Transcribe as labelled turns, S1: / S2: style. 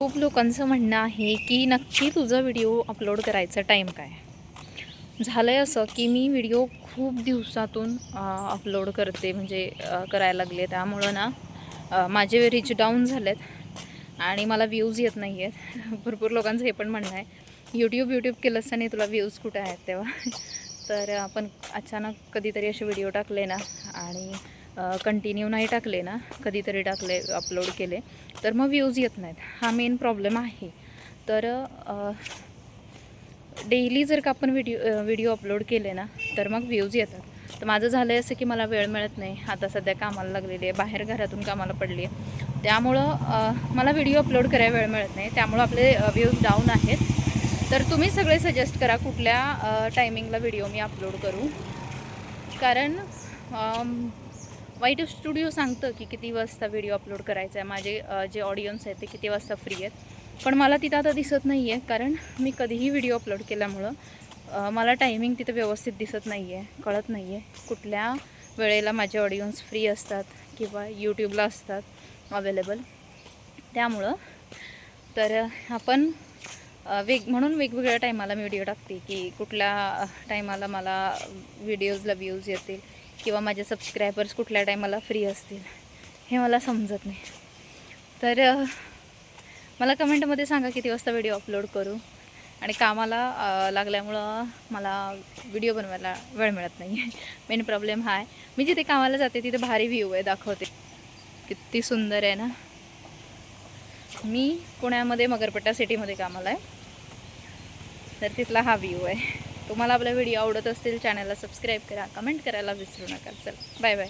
S1: खूप लोकांचं म्हणणं आहे की नक्की तुझा व्हिडिओ अपलोड करायचा टाईम काय? झालं आहे असं की मी व्हिडिओ खूप दिवसातून अपलोड करते म्हणजे करायला लागले. त्यामुळं ना माझे रीच डाऊन झालेत आणि मला व्ह्यूज येत नाही आहेत भरपूर लोकांचं हे पण म्हणणं आहे. यूट्यूब यूट्यूब केलंस नाही तुला व्ह्यूज कुठे आहेत तेव्हा? तर आपण अचानक कधीतरी असे व्हिडिओ टाकले ना आणि कंटिन्यू नाही टाकले ना कधीतरी टाकले अपलोड केले तर मग व्ह्यूज येत नाहीत. हा मेन प्रॉब्लेम आहे. तर डेली जर का आपण व्हिडिओ व्हिडिओ अपलोड केले ना तर मग व्ह्यूज येतात. तर माझं झालं आहे असं की मला वेळ मिळत नाही. आता सध्या कामाला लागलेली आहे बाहेर घरातून कामाला पडली आहे. त्यामुळं मला व्हिडिओ अपलोड करायला वेळ मिळत नाही. त्यामुळं आपले व्ह्यूज डाऊन आहेत. तर तुम्ही सगळे सजेस्ट करा कुठल्या टायमिंगला व्हिडिओ मी अपलोड करू. कारण वाईट स्टुडिओ सांगतं की किती वाजता व्हिडिओ अपलोड करायचा आहे. माझे जे ऑडियन्स आहेत ते किती वाजता फ्री आहेत. पण मला तिथं आता दिसत नाही आहे कारण मी कधीही व्हिडिओ अपलोड केल्यामुळं मला टायमिंग तिथं व्यवस्थित दिसत नाही आहे कळत नाही आहे कुठल्या वेळेला माझे ऑडियन्स फ्री असतात किंवा यूट्यूबला असतात अवेलेबल त्यामुळं तर आपण वेग म्हणून वेगवेगळ्या टायमाला मी व्हिडिओ टाकते की कुठल्या टायमाला मला व्हिडिओजला व्ह्यूज येतील किंवा माझे सबस्क्रायबर्स कुठल्या टायमाला फ्री असतील हे मला समजत नाही. तर मला कमेंटमध्ये सांगा किती वाजता व्हिडिओ अपलोड करू? आणि कामाला लागल्यामुळं मला व्हिडिओ बनवायला वेळ मिळत नाही मेन प्रॉब्लेम हा आहे. मी जिथे कामाला जाते तिथे भारी व्ह्यू आहे दाखवते. किती सुंदर आहे ना? मी पुण्यामध्ये मगरपट्टा सिटीमध्ये कामाला आहे. तर तिथला हा व्ह्यू आहे. तुम्हाला आपला व्हिडिओ आवडत असतील चॅनलला सबस्क्राईब करा कमेंट करायला विसरू नका. चल बाय बाय